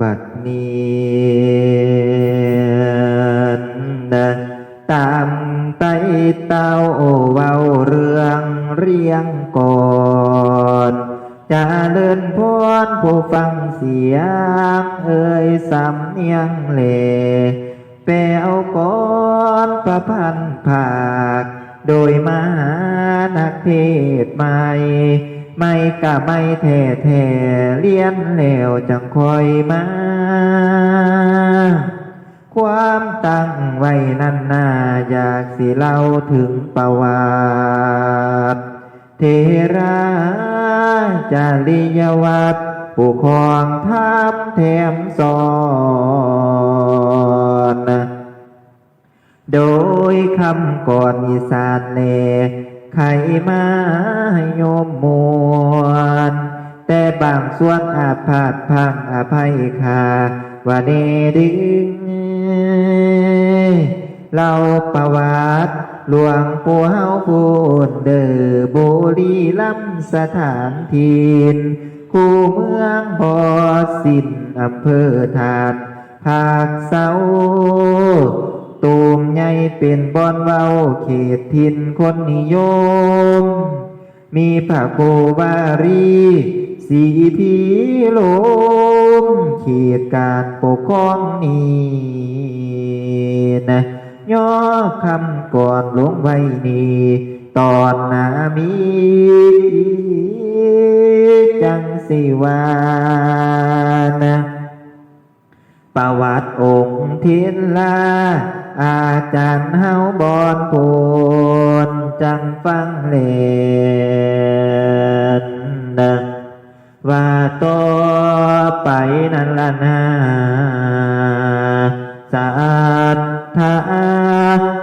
บัดนี้นะตามไตเต้าเว้าเรื่องเรียงก่อนจะเลื่อนพรผู้ฟังเสียง เอ่ยสำเนียงเลแปลก่อนประพันธ์ภาค โดยมหานักเทศใหม่ ไม่กะไม่แท้แท้เลียนแล้วจังคอยมา ความตั้งไว้นั่นนาอยากสิเล่าถึงประวัติเทราจาริยวัตรผู้ครองทัพแถมสอนโดยคำก่อนอีสานเล ไขมาให้โยมมวลแต่บางส่วนอาพาธพังอภัยคาว่าเนดึงเราประวัติหลวงปู่เฮาพูนเดอบุรีลำสถานทินคู่เมืองบอสินอำเภอทานภาคเศร้า ตูมใหญ่เป็นบอนเว้าเขตทินคนนิยม มีพระโกวารีสีพีลมเขตการปกครองนี้นะย่อคำก่อนลงไว้นี้ตอนหนามีจังสิวานะประวัติองค์เทนลา อาจารย์เฮาบอนพูนจังฟังเลนนะว่าต่อไปนั่นละนาสาธา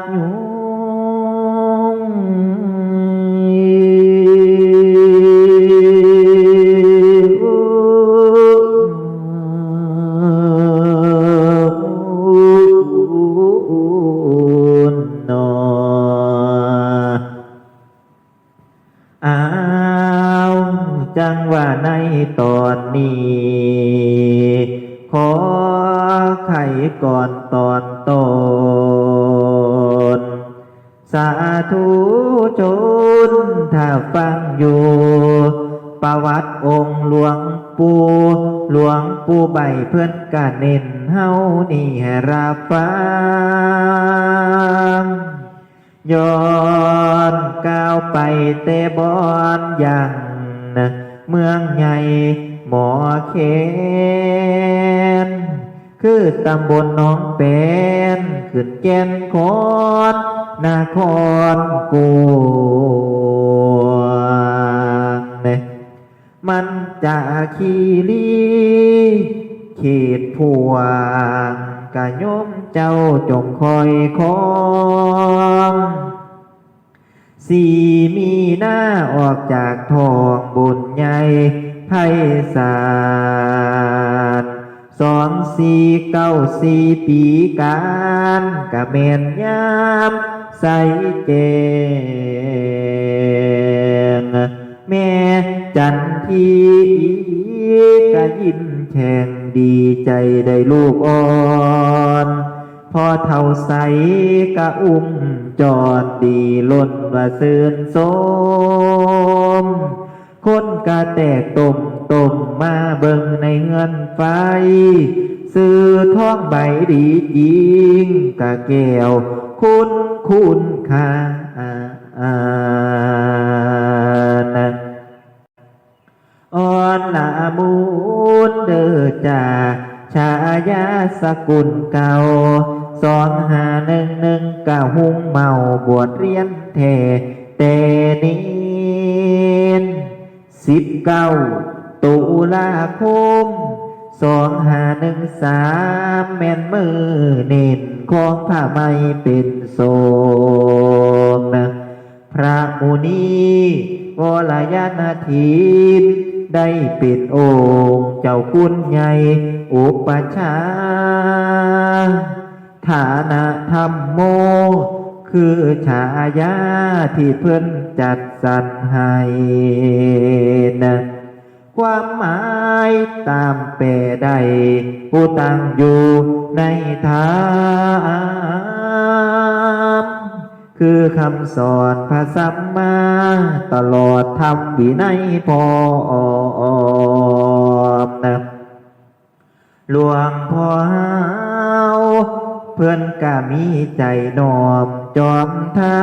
ไขก่อนตอนตนสาธุชนถ้าฟังอยู่ ประวัติองค์หลวงปู่หลวงปู่ใบเพื่อนกะเน้นเฮานี่ให้รับฟังย้อนก้าวไปเตบอนอย่างนเมืองใหญ่หมอเคน คือตำบลน้องเป็นขึ้นแก่นคอนนครกูเนี่ยมันจะขีรีเขตพวงกะยมเจ้าจงคอยคองสีมีหน้าออกจากทองบุญใหญ่ไพศาล สองสี่เก้าสี่ปีการกะเมนยามใสเจงแม่จันทีกะยิ้มแฉ่งดีใจได้ลูกอ่อนพอเท่าใสกะอุ้มจอดดีล้นว่าเสื่นสม คนกะแตกตมตมมาเบิ่งในเงินไฟ ซื้อท้องใบดีจริงกะแก้วคุณคุณค่านะอ่อนละมูนเดอจ่าชายาสกุลเก่าสองหาหนึ่งหนึ่งกะหุงเมาบวชเรียนเทเตนิน สิบเก้าตุลาคมสองหาหนึ่งสามแม่นมือเนินของผ้าไหมเป็นโสมนะพระมุนีวรยานาทีได้ปิดองค์เจ้าคุณใหญ่อุปชา ฐานะธรรมโม คือฉายาที่เพื่อนจัดสรรให้นะความหมายตามแปใดผู้ตั้งอยู่ในธรรมคือคำสอนพระสัมมา ตลอดธรรมวินัยพอมนะหลวงพ่อเพื่อนกะมีใจน้อม จอมถา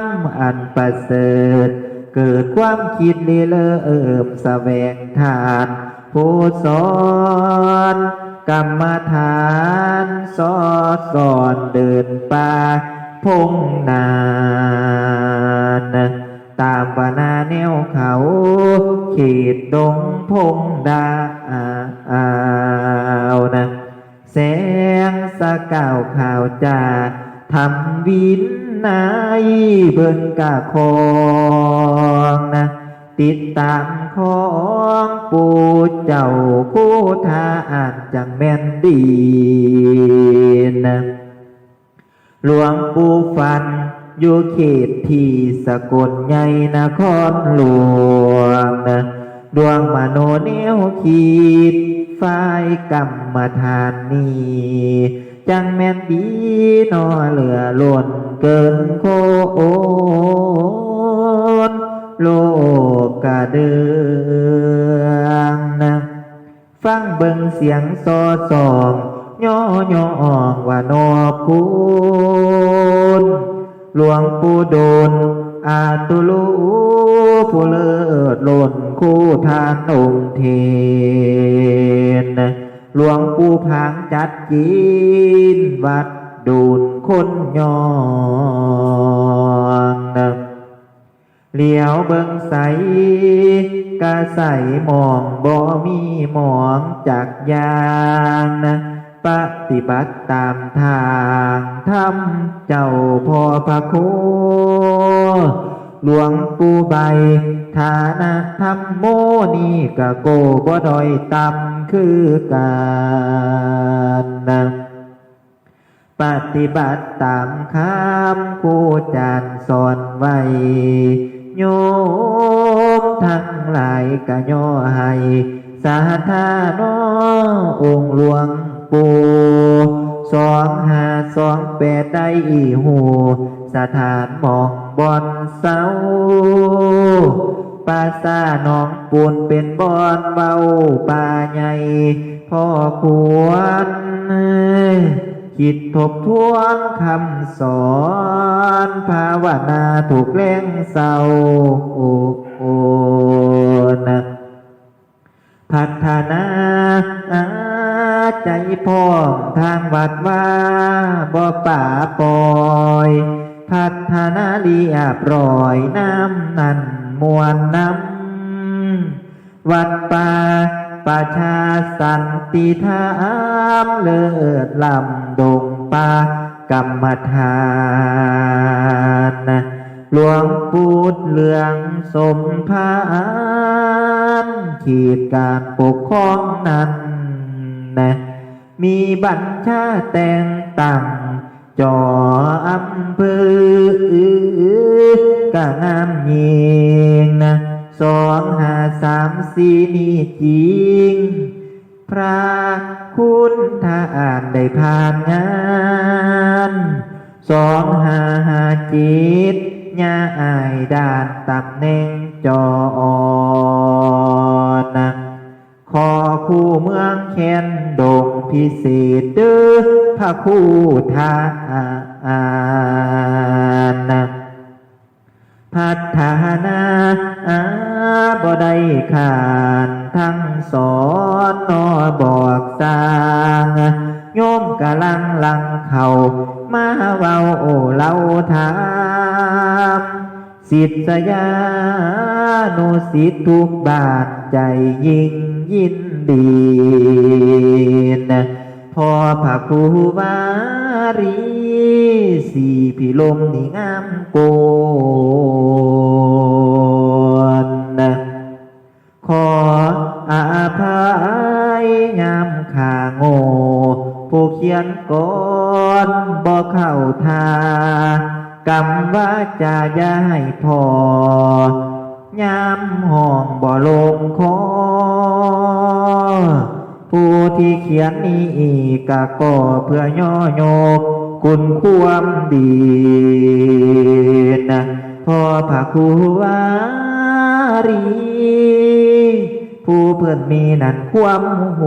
มอันประเสริฐ เกิดความคิดเลื่อเอิมแสวงทาน ผู้สอนกรรมฐานสอสอนเดินป่าพงนานตามวนาแนวเขาเขตดงพงดาอาวนะแสงสะก่าวข่าวจา ทำวินนายเบิ่งกะคองนะติดตามของปู่เจ้าผู้ทาอานจังแม่นดีนะหลวงปู่ฟันอยู่เขตที่สกลใหญ่นครหลวงนะดวงมโนเนวขีดฝ่ายกรรมฐานนี้ จังแม่นดีนอเหลือล้นเกินโคโอนโลกกะเดืองนะฟังเบิ่งเสียงซอสองย่อย่อว่านอบคุณหลวงปู่โดนอาตุลูผู้เลิศล้นคู่ทานองค์เทน หลวงปู่พางจัดจีนวัดดูนคนยอนเหลียวเบิ่งใสกะใสมองบ่มีหมองจากยานะปฏิบัติตามทางทำเจ้าพ่อพระโค หลวงปู่ใบ ฐานะธรรมโมนี่กะโกบ่ดอยต่ำคือกันนะปฏิบัติตามคำครูจารย์สอนไว้ โยมทั้งหลายกะย่อให้ สาธาโนองหลวงปู่ สองห้าสองแปดได้อีหูสถานหมองบอนเศร้าปาสาทหนองปูนเป็นบอนเบาป่าใหญ่พ่อควรคิดทบทวนคำสอนภาวนาถูกเล่งเศร้าโอโอนะ พัฒนาใจพ่อมทางวัดว่าบ่ป่าปอย พัฒนาเรียบร้อยน้ำนั่นมวลน้ำวัดป่าประชาสันติธรรมเลิศลำดงป่ากรรมฐานนะ หลวงปู่เหลืองสมภารขีดการปกครองนั้นนะมีบัญชาแต่งตั้งจออำเภอกะงามยิงนะสองห้าสามสี่นี่จริง พระคุณถ้าอ่านได้ผ่านงานสองห้าห้าจิต ญาอายด่านตำแหน่งจอนังขอคู่เมืองแคนดงพิเศษดื้อพระคู่ทาอานัง พัฒนาอาบ่ได้ขานทั้งสอนนอบอกสร้างโยมกะลังลังเขามาเว้าโอเล่าถามสิทธยานุสิทธทุกบาทใจยิ่งยินดีนะ อพระครูวารีสีพิลมนี่งามโกนขออาภัยยามขาโง่ผู้เขียนก่อนบ่เข้าทากรรมว่าจะอย่าให้พอยามห้องบ่ลงคอ ผู้ที่เขียนนี้กะก็เพื่อย่อโยกคุณความดีนะพอพระครูวารี ผู้เพื่อนมีนั่นความโห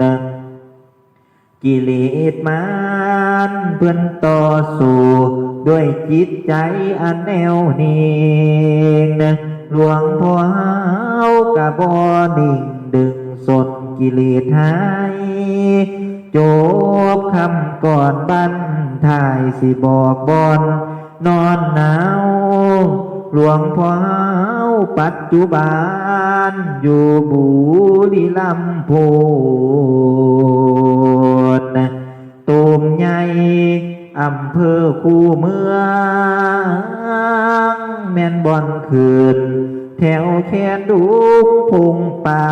ดกิเลสมันเพื่อนต่อสู้ด้วยจิตใจอันแน่วนิ่งนะ หลวงพ่อเฮากะบ่นิ่งดึงสนกิเลสหายจบคำก่อนบันทายสิบอกบอนนอนหนาวหลวงพ่อเฮาปัจจุบันอยู่บุรีลำพูนตูมใหญ่อำเภอคูเมือง แม่นบอนคืน ถวแคนดูพงป่า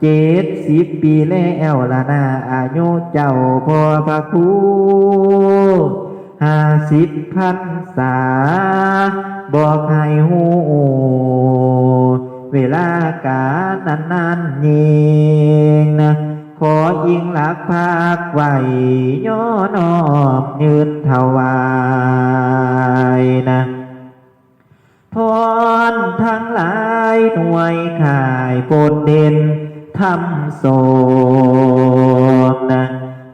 เจ็ดสิบปีแล้วละนาอายุเจ้าพ่อพระครูห้าสิบพันษา บอกให้หูเวลากานั้นนั้นยิงนะขอยิงหลักภาคไหวย่อนอบยืนถวายนะ พรทั้งหลายหน่วยข่ายโปรดเด่นทำโสมนะ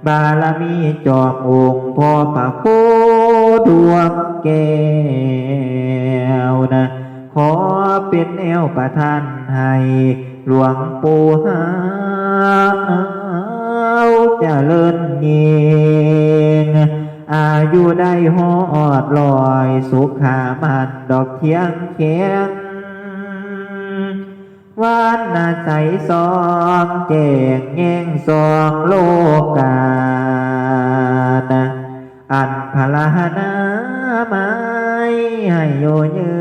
บารมีจอมองค์พ่อพระโคดวงแก้วนะขอเป็นแนวประทานให้หลวงปู่หาเจริญเยง อายุได้หอดลอย สุขามันดอกเทียงเขียงวานนาใสสองแจกแง่งสองโลกานอันพลานาไม้ให้โยยื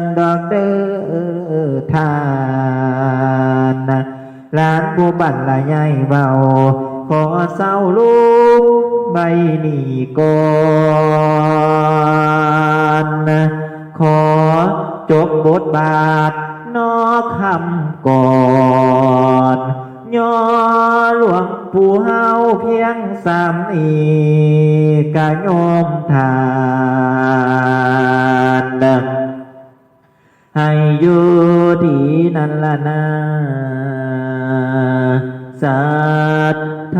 นดอกเด้อทานนะลานผู้บันละใหญ่เบา ขอเศร้าลูกใบนี้ก่อนขอจบบทบาทนอคำก่อนย่อหลวงปู่เฮาเพียงสามอีกะโยมทานให้อยู่ดีนั่นละนาศรั ท